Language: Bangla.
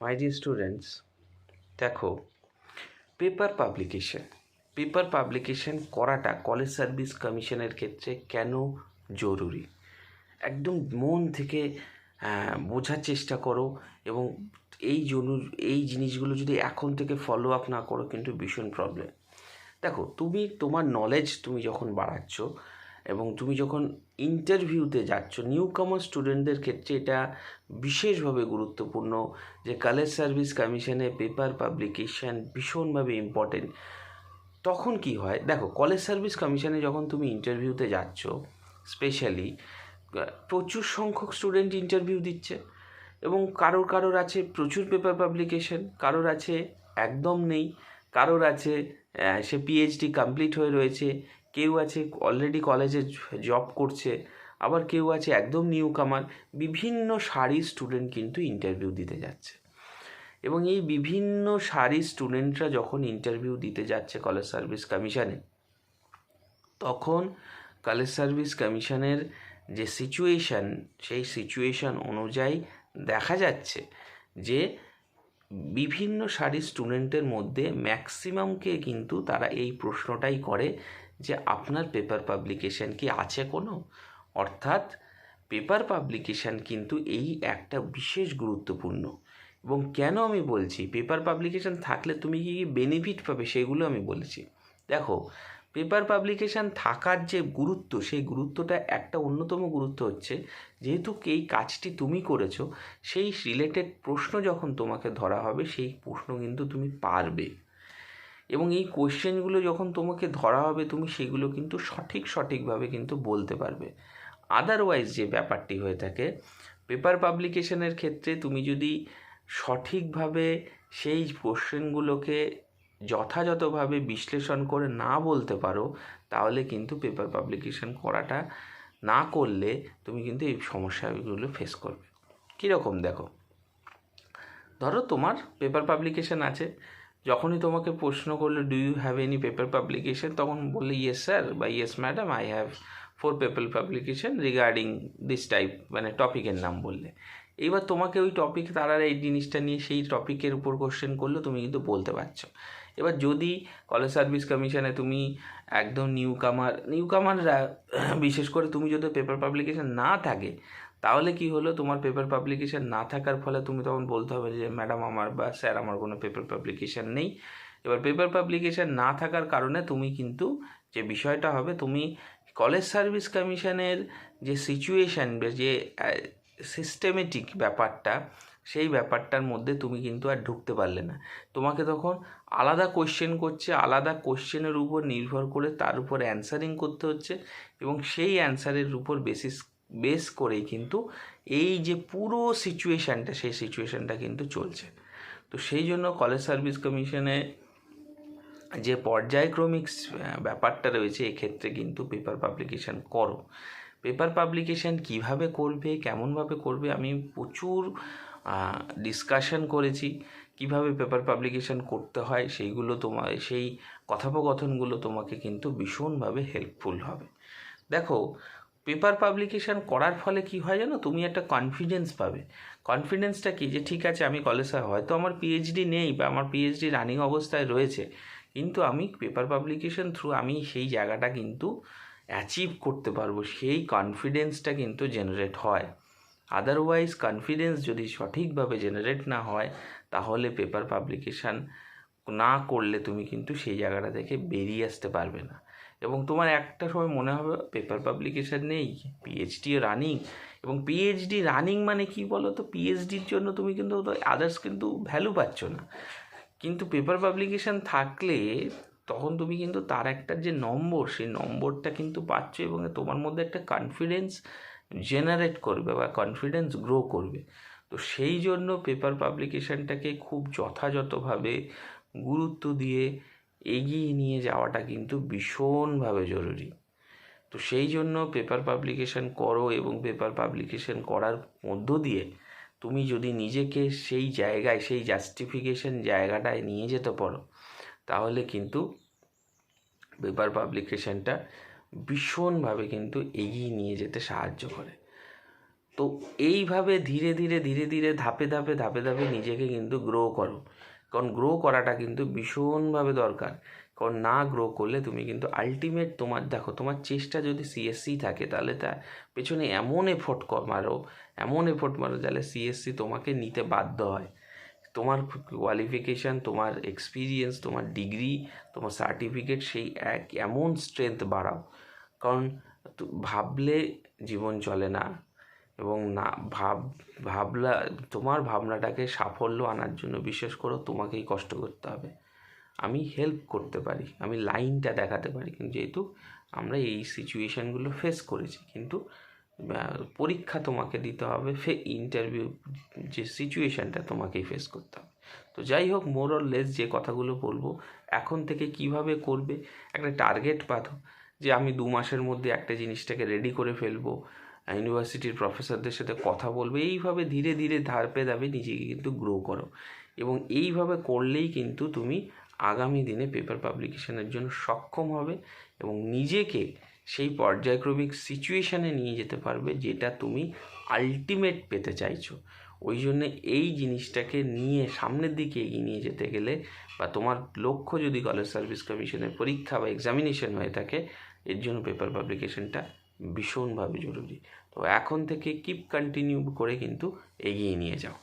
মাই ডিয়ার স্টুডেন্টস দেখো পেপার পাবলিকেশন পেপার পাবলিকেশন করাটা কলেজ সার্ভিস কমিশনের ক্ষেত্রে কেন জরুরি? একদম মন থেকে বোঝার চেষ্টা করো এবং এই জন্য এই জিনিসগুলো যদি এখন থেকে ফলো আপ না করো কিন্তু ভীষণ প্রবলেম দেখো, তুমি তোমার নলেজ তুমি যখন বাড়াচ্ছ এবং তুমি যখন ইন্টারভিউতে যাচ্ছ নিউ কামার স্টুডেন্টদের ক্ষেত্রে এটা বিশেষভাবে গুরুত্বপূর্ণ যে কলেজ সার্ভিস কমিশনে পেপার পাবলিকেশন ভীষণভাবে ইম্পর্টেন্ট তখন কি হয়? দেখো কলেজ সার্ভিস কমিশনে যখন তুমি ইন্টারভিউতে যাচ্ছ স্পেশালি প্রচুর সংখ্যক স্টুডেন্ট ইন্টারভিউ দিচ্ছে এবং কারোর কারোর আছে প্রচুর পেপার পাবলিকেশন কারোর আছে একদম নেই, কারোর আছে সে পিএইচডি কমপ্লিট হয়ে রয়েছে কেউ আছে অলরেডি কলেজে জব করছে, আবার কেউ আছে একদম নিউ কামার বিভিন্ন সারির স্টুডেন্ট কিন্তু ইন্টারভিউ দিতে যাচ্ছে। এবং এই বিভিন্ন সারির স্টুডেন্টরা যখন ইন্টারভিউ দিতে যাচ্ছে কলেজ সার্ভিস কমিশনে তখন কলেজ সার্ভিস কমিশনের যে সিচুয়েশান সেই সিচুয়েশান অনুযায়ী দেখা যাচ্ছে যে বিভিন্ন সারির স্টুডেন্টের মধ্যে ম্যাক্সিমামকে কিন্তু তারা এই প্রশ্নটাই করে যে আপনার পেপার পাবলিকেশন কি আছে কোনো? অর্থাৎ পেপার পাবলিকেশন কিন্তু এই একটা বিশেষ গুরুত্বপূর্ণ। এবং কেন আমি বলছি? পেপার পাবলিকেশন থাকলে তুমি কি বেনিফিট পাবে সেগুলো আমি বলেছি। দেখো পেপার পাবলিকেশন থাকার যে গুরুত্ব, সেই গুরুত্বটা একটা অন্যতম গুরুত্ব হচ্ছে, যেহেতু এই কাজটি তুমি করেছ, সেই রিলেটেড প্রশ্ন যখন তোমাকে ধরা হবে, সেই প্রশ্ন কিন্তু তুমি পারবে। এবং এই কোশ্চেনগুলো যখন তোমাকে ধরা হবে, তুমি সেগুলো কিন্তু সঠিক, সঠিকভাবে কিন্তু বলতে পারবে। আদারওয়াইজ যে ব্যাপারটি হয়ে থাকে পেপার পাবলিকেশনের ক্ষেত্রে তুমি যদি সঠিকভাবে সেই কোশ্চেনগুলোকে যথাযথভাবে বিশ্লেষণ করে না বলতে পারো, তাহলে কিন্তু পেপার পাবলিকেশন করাটা না করলে তুমি কিন্তু এই সমস্যাগুলো ফেস করবে। কীরকম দেখো? ধরো তোমার পেপার পাবলিকেশন আছে যখনই তোমাকে প্রশ্ন করল do you have any paper publication তখন বললে ইয়েস স্যার বা yes madam I have four paper publication regarding this type মানে টপিকের নাম বললে। এইবার তোমাকে ওই টপিক তারা এই জিনিসটা নিয়ে সেই টপিকের উপর কোশ্চেন করল, তুমি কিন্তু বলতে পারছ। এবার যদি কলেজ সার্ভিস কমিশনে তুমি একদম নিউ কামার নিউ কামাররা বিশেষ করে তুমি যদি পেপার পাবলিকেশন না থাকে তাহলে কি হলো? তোমার পেপার পাবলিকেশান না থাকার ফলে তুমি তখন বলতে হবে যে ম্যাডাম আমার বা স্যার আমার কোনো পেপার পাবলিকেশান নেই। এবার পেপার পাবলিকেশান না থাকার কারণে তুমি কিন্তু যে বিষয়টা হবে, তুমি কলেজ সার্ভিস কমিশনের যে সিচুয়েশান যে সিস্টেমেটিক ব্যাপারটা, সেই ব্যাপারটার মধ্যে তুমি কিন্তু আর ঢুকতে পারলে না। তোমাকে তখন আলাদা কোশ্চেন করছে, আলাদা কোশ্চেনের উপর নির্ভর করে তার উপর অ্যান্সারিং করতে হচ্ছে এবং সেই অ্যান্সারের উপর বেসিস বেস করেই কিন্তু এই যে পুরো সিচুয়েশানটা সেই সিচুয়েশানটা কিন্তু চলছে। তো সেই জন্য কলেজ সার্ভিস কমিশনে যে পর্যায়ক্রমিক ব্যাপারটা রয়েছে, এক্ষেত্রে কিন্তু পেপার পাবলিকেশান করো। পেপার পাবলিকেশন কীভাবে করবে, কেমনভাবে করবে, আমি প্রচুর ডিসকাশন করেছি। কীভাবে পেপার পাবলিকেশন করতে হয়, সেইগুলো তোমার সেই কথোপকথনগুলো তোমাকে কিন্তু ভীষণভাবে হেল্পফুল হবে। দেখো পেপার পাবলিকেশন করার ফলে কি হয় জানো? তুমি একটা কনফিডেন্স পাবে। কনফিডেন্সটা কি? যে ঠিক আছে, আমি কলেজে হয়তো আমার পিএইচডি নেই বা আমার পিএইচডি রানিং অবস্থায় রয়েছে, কিন্তু আমি পেপার পাবলিকেশন থ্রু আমি সেই জায়গাটা কিন্তু অ্যাচিভ করতে পারব, সেই কনফিডেন্সটা কিন্তু জেনারেট হয়। আদারওয়াইজ কনফিডেন্স যদি সঠিকভাবে জেনারেট না হয়, তাহলে পেপার পাবলিকেশান না করলে তুমি কিন্তু সেই জায়গাটা থেকে বেরিয়ে আসতে পারবে না। এবং তোমার একটা সময় মনে হবে পেপার পাবলিকেশান নেই পিএইচডিও রানিং এবং পিএইচডি রানিং মানে কি বলো তো পিএইচডির জন্য তুমি কিন্তু আদার্স কিন্তু ভ্যালু পাচ্ছ না। কিন্তু পেপার পাবলিকেশান থাকলে তখন তুমি কিন্তু তার একটা যে নম্বর, সেই নম্বরটা কিন্তু পাচ্ছ এবং তোমার মধ্যে একটা কনফিডেন্স জেনারেট করবে বা কনফিডেন্স গ্রো করবে। তো সেই জন্য পেপার পাবলিকেশানটাকে খুব যথাযথভাবে গুরুত্ব দিয়ে এগিয়ে নিয়ে যাওয়াটা কিন্তু ভীষণভাবে জরুরি। তো সেই জন্য পেপার পাবলিকেশন করো এবং পেপার পাবলিকেশন করার মধ্য দিয়ে তুমি যদি নিজেকে সেই জায়গায়, সেই জাস্টিফিকেশন জায়গাটায় নিয়ে যেতে পারো, তাহলে কিন্তু পেপার পাবলিকেশনটা ভীষণভাবে কিন্তু এগিয়ে নিয়ে যেতে সাহায্য করে। তো এইভাবে ধীরে ধীরে ধীরে ধীরে ধাপে ধাপে ধাপে ধাপে নিজেকে কিন্তু গ্রো করো। কারণ গ্রো করাটা কিন্তু ভীষণভাবে দরকার। কারণ না গ্রো করলে তুমি কিন্তু আলটিমেট তোমার, দেখো তোমার চেষ্টা যদি সিএসসি থাকে তাহলে তার পেছনে এমন এফোর্ট মারো, এমন এফোর্ট মারো তাহলে সিএসসি তোমাকে নিতে বাধ্য হয়। তোমার কোয়ালিফিকেশান তোমার এক্সপিরিয়েন্স তোমার ডিগ্রি তোমার সার্টিফিকেট সেই এক এমন স্ট্রেংথ বাড়াও। কারণ ভাবলে জীবন চলে না। এবং না, ভাব, ভাবলা, তোমার ভাবনাটাকে সাফল্য আনার জন্য বিশেষ করে তোমাকেই কষ্ট করতে হবে। আমি হেল্প করতে পারি, আমি লাইনটা দেখাতে পারি, কিন্তু যেহেতু আমরা এই সিচুয়েশানগুলো ফেস করেছি, কিন্তু পরীক্ষা তোমাকে দিতে হবে, ফে ইন্টারভিউ যে সিচুয়েশানটা তোমাকেই ফেস করতে হবে। তো যাই হোক মোর অর লেস যে কথাগুলো বলব, এখন থেকে কীভাবে করবে, একটা টার্গেট বাঁধো যে আমি দু মাসের মধ্যে একটা জিনিসটাকে রেডি করে ফেলব ইউনিভার্সিটির প্রফেসরদের সাথে কথা বলবে, এইভাবে ধীরে ধীরে ধাপে ধাপে নিজেকে কিন্তু গ্রো করো। এবং এইভাবে করলেই কিন্তু তুমি আগামী দিনে পেপার পাবলিকেশনের জন্য সক্ষম হবে এবং নিজেকে সেই পর্যায়ক্রমিক সিচুয়েশানে নিয়ে যেতে পারবে যেটা তুমি আলটিমেট পেতে চাইছো। ওই জন্য এই জিনিসটাকে নিয়ে সামনের দিকে এগিয়ে নিয়ে যেতে গেলে বা তোমার লক্ষ্য যদি কলেজ সার্ভিস কমিশনের পরীক্ষা বা এক্সামিনেশন হয়ে থাকে, এর জন্য পেপার পাবলিকেশনটা ভীষণভাবে জরুরি। তো এখন থেকে কিপ কন্টিনিউ করে কিন্তু এগিয়ে নিয়ে যাও।